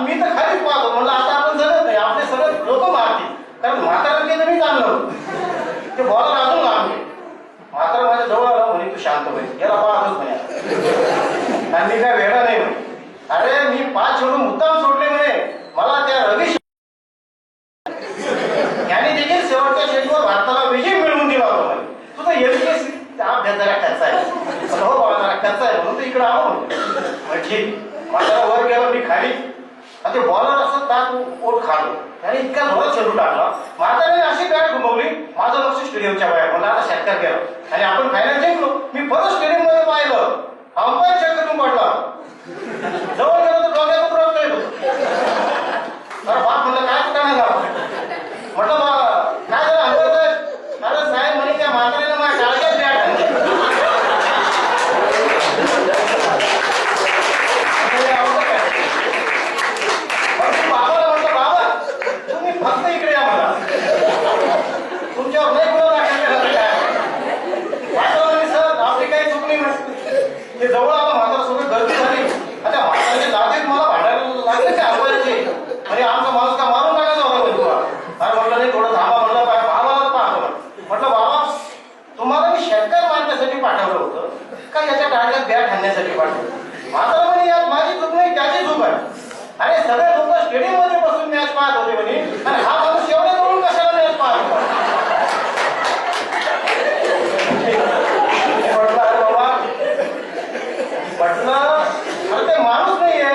मी तर खालीच पाहतो. म्हणलं आता आपण जगत नाही आपले सगळे लोक मारतील. कारण म्हातारा केलं मी चांगलं. ते बॉलर अजून लांब म्हातारा माझ्या जवळ आला म्हणे तू शांत पाहिजे याला पाहतच म्हणे. आणि मी काय वेळा नाही म्हणे. अरे मी पाच सोडून मुद्दाम सोडले म्हणे. मला त्या रवी याने देखील शेवटच्या शेटवर भारताला विजय मिळवून दिला होता म्हणे. तुझा एमपीएससी अभ्यास जरा कच्चा आहे. म्हणलं, हो बाबा जरा आहे म्हणून तू इकडे आलो म्हणतो ठीक माझ्या वर गेलो मी खाली आणि ते बॉलर असं त्यात ओट खालो त्याने इतका जोरात चेंडू टाकला. म्हाताऱ्याने अशी बॅट घुमवली माझं लक्ष स्टेडियमच्या बाहेर. म्हणलं आता षटकार गेला. आणि आपण फायनल जिंकलो मी परत स्टेडियममध्ये पाहिलं अंपायर चक्करून पडला जवळ गेलो तर डोक्यात क्रॉस येत होतं अरे बाप म्हणलं काय कुठं झाला म्हटलं बा काय झालं अंबर साहेब अरे साहेब म्हणे त्या म्हाताऱ्यानं माझ्या टाळक्यात बॅट आणली म्हटलं, आवडलं काय? मग मी बाबाला म्हटलं बाबा तुम्ही फक्त इकडे या मला तुमच्यावर नाही गुन्हा दाखल केला तर काय बाबा म्हणे, सर आपली काही चूक नाही म्हणे. ते जवळ आला म्हातारा सोबत गर्दी झाली. आता त्या जागेत मला भांडायला लागले ते अंबायचे आमचा माणूस का मारून टाकायचा होता म्हणजे अरे म्हटलं नाही थोडं थांबा म्हणलं पाहिजे बाबालाच पाहतो म्हटलं. बाबा तुम्हाला मी शेतकरी मारण्यासाठी पाठवलं होतं. का याच्या टाळण्यात बॅट हाणण्यासाठी पाठवलं? म्हातारा म्हणे यात माझी चूक नाही त्याची चूक आहे. अरे सगळे लोक स्टेडियममध्ये बसून मॅच पाहत होते म्हणे आणि हा माणूस एवढ्या जवळून कशाला मॅच पाहत होता? म्हटलं अरे बाबा म्हटलं अरे ते माणूस नाहीये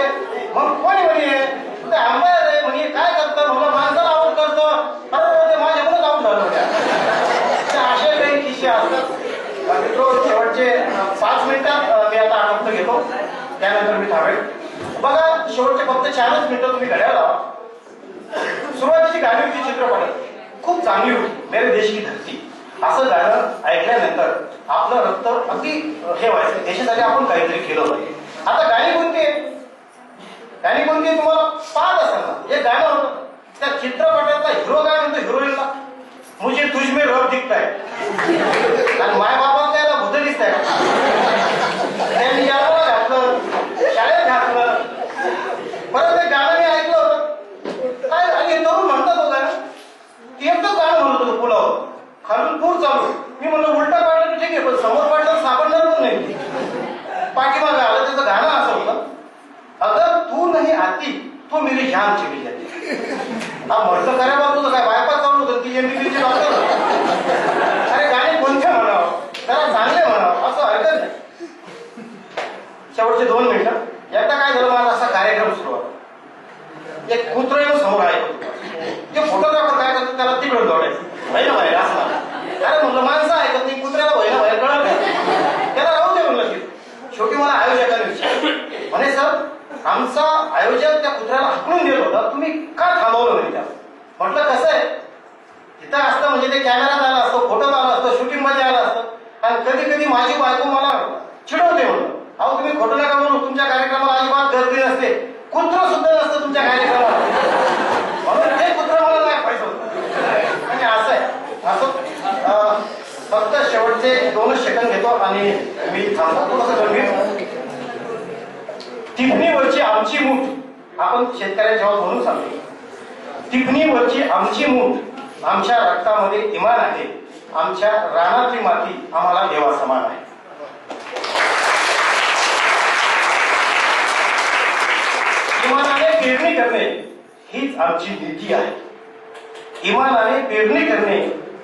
मग कोणी म्हणे ते अंबायर आहे म्हणे काय करतं म्हणलं माणसाला आऊट करतो अरे ते माझ्याकडूनच आऊट झालं होत्या ते असे असतात शेवटचे पाच मिनिटात मी आता आनंद घेतो. त्यानंतर मी थांबेल बघा शेवटचे फक्त चारच मिनिटं तुम्ही घड्याला सुरुवातीची गाणी होती चित्रपटात खूप चांगली होती. मेरे देश की धरती. असं गाणं ऐकल्यानंतर आपलं रक्त अगदी हे व्हायचं. देशासाठी आपण काहीतरी केलं पाहिजे. आता गाणी कोणती आहे गाणी कोणती तुम्हाला? पाहत असाल ना. हे गाणं होतं. त्या चित्रपटातला हिरो काय म्हणतो? हिरोईनला? तुझ आणि माय बाबा त्याला भूत दिसत त्यांनी याला घातलं. शाळेत घातलं. परत ते गाणं मी ऐकलं होतं. काय आणि हे तरुण म्हणतात होता ना ती एकच गाणं म्हणत होतं पुलावर. खालून पूर चालू. मी म्हणलं उलटा पाडलं ठीक आहे पण समोर पाडलं सापडणार पण नाही. पाठीमागे आलं त्याचं गाणं असं होतं. अगर तू नाही आती तू मेरी जान चली जाती. हा म्हटलं करा बाबा तुझं काय बायपास चालू होतं ती एमबीबीची डॉक्टर अरे गाणे कोणते म्हणावं जरा चांगले म्हणावं असं हरकत नाही शेवटचे दोन मिनिटं एकदा काय झालं माझा असा कार्यक्रम सुरू होता एक कुत्र येऊन समोर आहे. ते फोटोग्राफर काय करतो त्याला तिकडून दौडायचं बाहेर बाहेर अरे म्हणलं माणसं आहे तर ती कुत्र्याला बाहेर बाहेर कळत नाही. त्याला राहू दे म्हणलं की शेवटी मला आयोजकाने विचारलं म्हणे सर आमचा आयोजक त्या कुत्र्याला हाकलून गेलो होता. तुम्ही का थांबवलं म्हणे त्याला? म्हटलं कसं आहे? तिथं असतं म्हणजे ते कॅमेरात आला असतो फोटो आला असतो शूटिंगमध्ये आला असतं. आणि कधी कधी माझी बायको मला चिडवते म्हणून. अहो तुम्ही खोटं नका म्हणून तुमच्या कार्यक्रमाला अजिबात गर्दी नसते. कुत्र सुद्धा तुमच्या कार्यक्रमाला म्हणून ते कुत्र मला नाही पाहिजे होतं आणि असं आहे. असं फक्त शेवटचे दोनच सेकंद घेतो आणि मी थांबतो. थोडंसं गंभीर. टिपणीवरची आमची मूठ आपण शेतकऱ्या जेव्हा म्हणून सांगतो. टिपणीवरची आमची मूठ आमच्या रक्तामध्ये इमान आहे. आमच्या रानातली माती आम्हाला देवा समान आहे इमानाने पेरणी करणे हीच आमची नीती आहे. इमानाने पेरणी करणे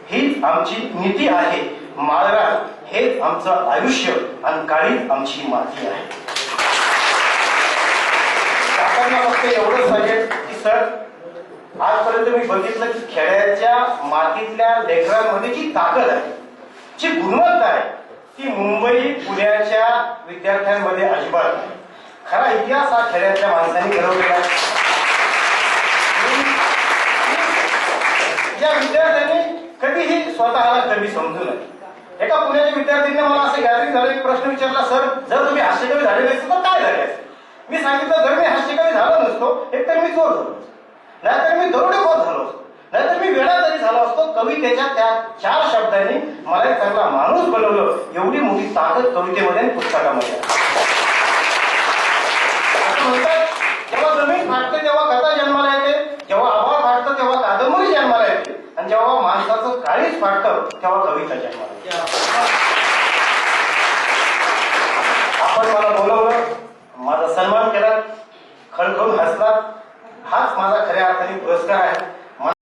हीच आमची नीती आहे. माळरान हेच आमचं आयुष्य आणि काळीच आमची माती आहे. काकांना फक्त एवढंच सांगेल की सर आजपर्यंत मी बघितलं की खेड्याच्या मातीतल्या लेकरांमध्ये जी ताकद आहे जी गुणवत्ता आहे ती मुंबई पुण्याच्या विद्यार्थ्यांमध्ये अजिबात नाही. खरा इतिहास हा खेड्यातल्या माणसांनी घडवलेला आहे. या विद्यार्थ्यांनी कधीही स्वतःला कमी समजू नये. एका पुण्याच्या विद्यार्थ्यांनी मला असं गॅदरिंग झालं एक प्रश्न विचारला सर जर तुम्ही हास्यकवी झाले नसते तर काय झाले असते?" मी सांगितलं जर मी हास्यकवी झालो नसतो एक तर मी चोर झालो नाहीतर मी दरोडेखोर झालो असतो. नाहीतर मी वेळा जरी झालो असतो. कवितेच्या त्या चार शब्दांनी मला एक चांगला माणूस बनवलं एवढी मोठी ताकद कवितेमध्ये आणि पुस्तकामध्ये आहे. असं म्हणतात जेव्हा जमीन फाटते तेव्हा जेव्हा माणसाचं तेव्हा कविता जन्माला